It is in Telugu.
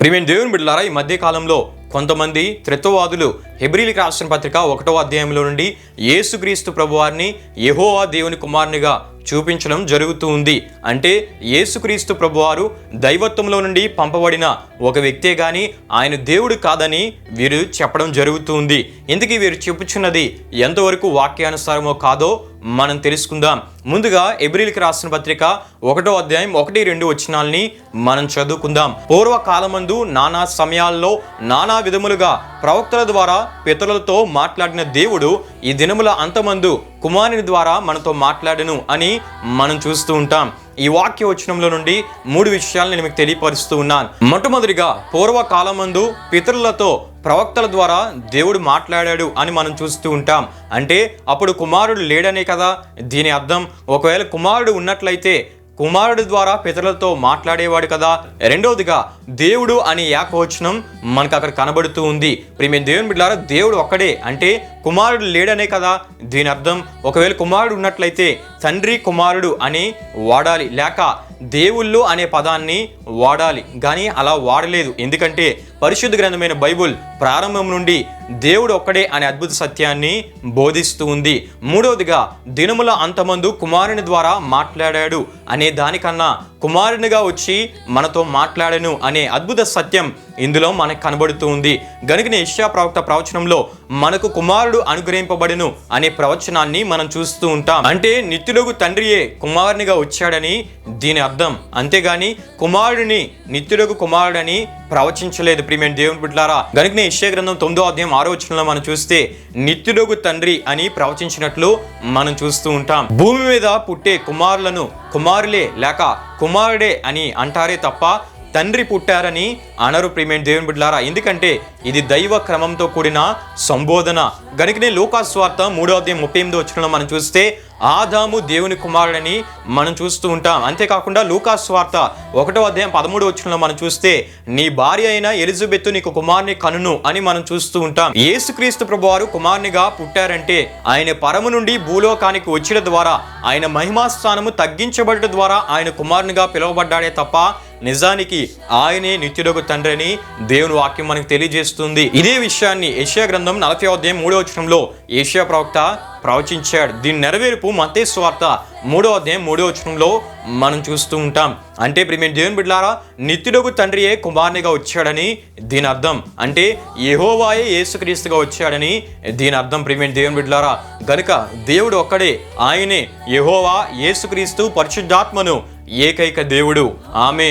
ప్రియమైన దేవుని బిడ్డలారా ఈ మధ్యకాలంలో కొంతమంది త్రిత్వవాదులు హెబ్రిలికి రాసిన పత్రిక ఒకటో అధ్యాయంలో నుండి యేసుక్రీస్తు ప్రభువారిని యెహోవా దేవుని కుమారునిగా చూపించడం జరుగుతూ ఉంది. అంటే యేసుక్రీస్తు ప్రభువారు దైవత్వంలో నుండి పంపబడిన ఒక వ్యక్తే కానీ ఆయన దేవుడు కాదని వీరు చెప్పడం జరుగుతూ ఉంది. ఇందుకు వీరు చెప్పుచున్నది ఎంతవరకు వాక్యానుసారమో కాదో మనం తెలుసుకుందాం. ముందుగా ఎబ్రిల్కి రాసిన పత్రిక ఒకటో అధ్యాయం ఒకటి రెండు వచ్చినాల్ని మనం చదువుకుందాం. పూర్వకాలమందు నానా సమయాల్లో నానా విధములుగా ప్రవక్తల ద్వారా పితరులతో మాట్లాడిన దేవుడు ఈ దినముల అంతమందు కుమారుని ద్వారా మనతో మాట్లాడను అని మనం చూస్తూ ఉంటాం. ఈ వాక్య వచనంలో నుండి మూడు విషయాలు నేను మీకు తెలియపరుస్తూ ఉన్నాను. మొట్టమొదటిగా పూర్వకాలమందు పితరులతో ప్రవక్తల ద్వారా దేవుడు మాట్లాడాడు అని మనం చూస్తూ ఉంటాం. అంటే అప్పుడు కుమారుడు లేడనే కదా దీని అర్థం. ఒకవేళ కుమారుడు ఉన్నట్లయితే కుమారుడు ద్వారా పితరులతో మాట్లాడేవాడు కదా. రెండవదిగా దేవుడు అనే ఏకవచనం మనకు అక్కడ కనబడుతూ ఉంది. ప్రియమైన దేవుని బిడ్డారా దేవుడు ఒక్కడే. అంటే కుమారుడు లేడనే కదా. దీని అర్థం ఒకవేళ కుమారుడు ఉన్నట్లయితే తండ్రి కుమారుడు అని వాడాలి. లేక దేవుళ్ళు అనే పదాన్ని వాడాలి. కానీ అలా వాడలేదు. ఎందుకంటే పరిశుద్ధ గ్రంథమైన బైబుల్ ప్రారంభం నుండి దేవుడు ఒక్కడే అనే అద్భుత సత్యాన్ని బోధిస్తూ ఉంది. మూడవదిగా దినముల అంతమందు కుమారుని ద్వారా మాట్లాడాడు అనే దానికన్నా కుమారునిగా వచ్చి మనతో మాట్లాడను అనే అద్భుత సత్యం ఇందులో మనకు కనబడుతూ ఉంది. గనుకనే ఇష్యా ప్రవక్త ప్రవచనంలో మనకు కుమారుడు అనుగ్రహింపబడును అనే ప్రవచనాన్ని మనం చూస్తూ ఉంటాం. అంటే నిత్యులకు తండ్రియే కుమారునిగా వచ్చాడని దీని అర్థం. అంతేగాని కుమారుడిని నిత్యులకు కుమారుడని ప్రవచించలేదు ప్రియమైన దేవుని బిడ్డారా గనుకనే ఇష్యా గ్రంథం తొమ్మిదో అధ్యాయం ఆరో వచనంలో మనం చూస్తే నిత్యులకు తండ్రి అని ప్రవచించినట్లు మనం చూస్తూ ఉంటాం. భూమి మీద పుట్టే కుమారులను కుమారులే లేక కుమారుడే అని అంటారే తప్ప తండ్రి పుట్టారని అనరు ప్రియమైన దేవుని బిడ్డలారా ఎందుకంటే ఇది దైవ క్రమంతో కూడిన సంబోధన. గనుకనే లోకాస్వార్త మూడో అధ్యాయం ముప్పై ఎనిమిది వచ్చిన మనం చూస్తే ఆదాము దేవుని కుమారుడని మనం చూస్తూ ఉంటాం. అంతేకాకుండా లూకాస్వార్త ఒకటో అధ్యాయం పదమూడు వచ్చిన మనం చూస్తే నీ భార్య అయిన ఎలిజబెత్ నీకు కుమారుని కనును అని మనం చూస్తూ ఉంటాం. యేసుక్రీస్తు ప్రభువారు కుమారునిగా పుట్టారంటే ఆయన పరము నుండి భూలోకానికి వచ్చిన ద్వారా ఆయన మహిమాస్థానము తగ్గించబడట ద్వారా ఆయన కుమారునిగా పిలువబడ్డాడే తప్ప నిజానికి ఆయనే నిత్యుడకు తండ్రి అని దేవుని వాక్యం మనకు తెలియజేస్తుంది. ఇదే విషయాన్ని ఏషియా గ్రంథం నలభై అధ్యాయం మూడో వచనంలో ఏషియా ప్రవక్త ప్రవచించాడు. దీని నెరవేర్పు మతే స్వార్థ మూడో అధ్యాయం మూడో వచనంలో మనం చూస్తూ ఉంటాం. అంటే ప్రియమైన దేవుని బిడ్డారా నిత్యుడకు తండ్రియే కుమారునిగా వచ్చాడని దీని అర్థం. అంటే యహోవాయే యేసుక్రీస్తుగా వచ్చాడని దీని అర్థం ప్రియమైన దేవుని బిడ్డారా గనుక దేవుడు ఒక్కడే ఆయనే యహోవా యేసుక్రీస్తు పరిశుద్ధాత్మను ఏకైక దేవుడు. ఆమె